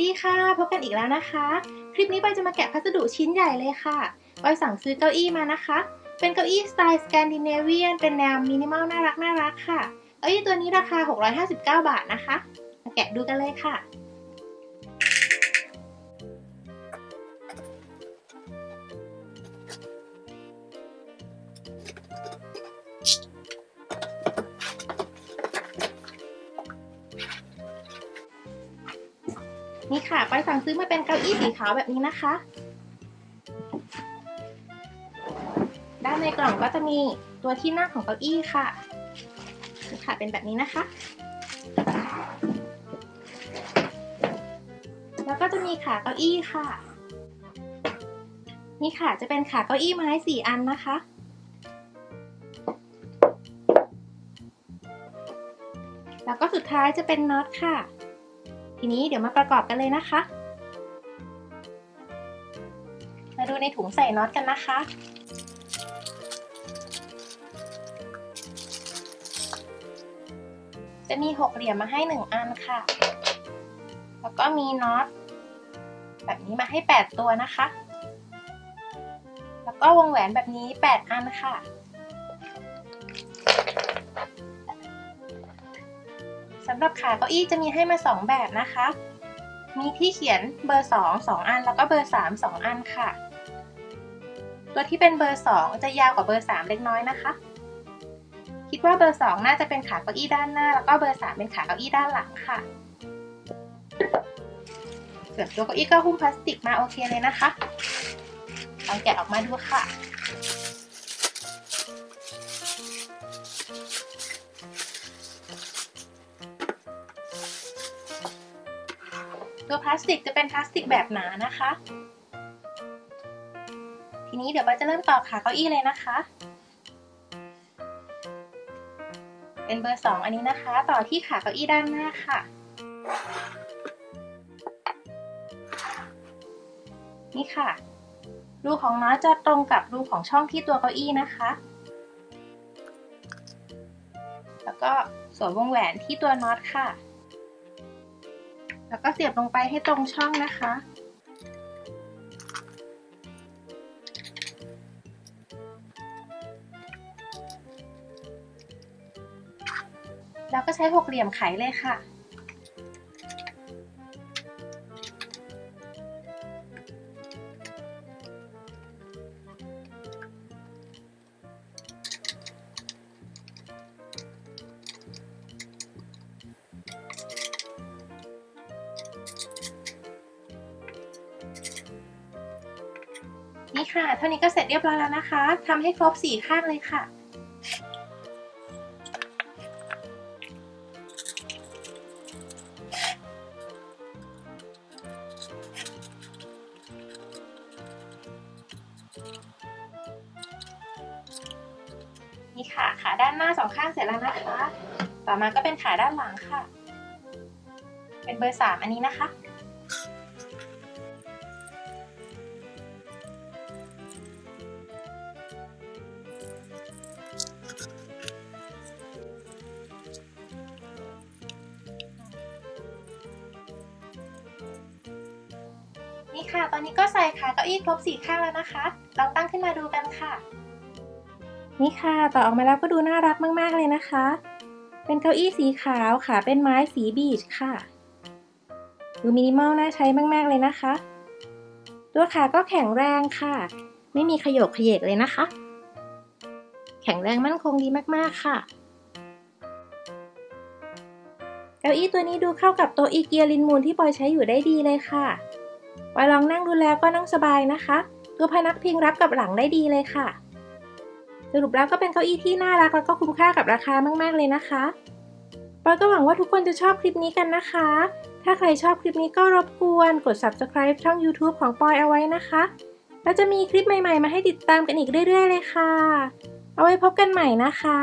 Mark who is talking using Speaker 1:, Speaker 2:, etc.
Speaker 1: ดีค่ะ พบกันอีกแล้วนะคะ คลิปนี้ใบจะมาแกะพัสดุชิ้นใหญ่เลยค่ะใบสั่งซื้อเก้าอี้มานะคะ เป็นเก้าอี้สไตล์สแกนดิเนเวียน เป็นแนวมินิมอลน่ารักน่ารักค่ะ เก้าอี้ตัวนี้ราคา 659 บาทนะคะ มาแกะดูกันเลยค่ะ นี่ค่ะไปสั่งซื้อมาเป็นเก้าอี้สีขาวแบบนี้นะคะ ด้านในกล่องก็จะมีตัวที่นั่งของเก้าอี้ค่ะนี่ค่ะเป็นแบบนี้นะคะ แล้วก็จะมีขาเก้าอี้ค่ะ นี่ค่ะจะเป็นขาเก้าอี้ไม้สี่อันนะคะแล้วก็สุดท้ายจะเป็นน็อตค่ะ ทีนี้เดี๋ยวมาประกอบกันเลยนะคะ มาดูในถุงใส่น็อตกันนะคะจะมีหกเหลี่ยมมาให้หนึ่งอันค่ะ แล้วก็มีน็อตแบบนี้มาให้แปดตัวนะคะ แล้วก็วงแหวนแบบนี้แปดอันค่ะ สำหรับขาเก้าอี้จะมีให้มา 2 แบบนะคะ มีที่เขียนเบอร์ 2 2 อัน แล้วก็เบอร์ 3 2 อันค่ะ ตัวที่เป็นเบอร์ 2 จะยาวกว่าเบอร์ 3 เล็กน้อยนะคะ คิดว่าเบอร์ 2 น่าจะเป็นขาเก้าอี้ด้านหน้า แล้วก็เบอร์ 3 เป็นขาเก้าอี้ด้านหลังค่ะ ส่วนตัวเก้าอี้ก็หุ้มพลาสติกมาโอเคเลยนะคะลองแกะออกมาดูค่ะ ตัวพลาสติกจะเป็นพลาสติกแบบหนานะคะ ทีนี้เดี๋ยวบอยจะเริ่มต่อขาเก้าอี้เลยนะคะ เป็นเบอร์สองอันนี้นะคะ ต่อที่ขาเก้าอี้ด้านหน้าค่ะ นี่ค่ะ รูของน็อตจะตรงกับรูของช่องที่ตัวเก้าอี้นะคะ แล้วก็สวมวงแหวนที่ตัวน็อตค่ะ แล้วก็เสียบลงไปให้ตรงช่องนะคะ แล้วก็ใช้หกเหลี่ยมไขเลยค่ะ ค่ะ เท่านี้ก็เสร็จเรียบร้อยแล้วนะคะทำให้ครบสี่ข้างเลยค่ะ นี่ค่ะ ขาด้านหน้าสองข้างเสร็จแล้วนะคะ ต่อมาก็เป็นขาด้านหลังค่ะ เป็นเบอร์สามอันนี้นะคะ นี่ค่ะ ตอนนี้ก็ใส่ขาเก้าอี้ครบสี่ข้างแล้วนะคะลองตั้งขึ้นมาดูกันค่ะ นี่ค่ะ ต่อออกมาแล้วก็ดูน่ารักมากๆเลยนะคะ เป็นเก้าอี้สีขาวขาเป็นไม้สีบีชค่ะ ดูมินิมอลน่าใช้มากๆเลยนะคะ ตัวขาก็แข็งแรงค่ะ ไม่มีขยโยกขยเยกเลยนะคะ แข็งแรงมั่นคงดีมากๆค่ะเก้าอี้ตัวนี้ดูเข้ากับโต๊ะอีเกียลินมูนที่ปอยใช้อยู่ได้ดีเลยค่ะ ปอยลองนั่งดูแล้วก็นั่งสบายนะคะ ตัวพนักพิงรับกับหลังได้ดีเลยค่ะ สรุปแล้วก็เป็นเก้าอี้ที่น่ารักแล้วก็คุ้มค่ากับราคามากๆเลยนะคะปอยก็หวังว่าทุกคนจะชอบคลิปนี้กันนะคะ ถ้าใครชอบคลิปนี้ก็รบกวนกด subscribe ช่อง YouTube ของปอยเอาไว้นะคะ แล้วจะมีคลิปใหม่ๆ มาให้ติดตามกันอีกเรื่อยๆ เลยค่ะ เอาไว้พบกันใหม่นะคะ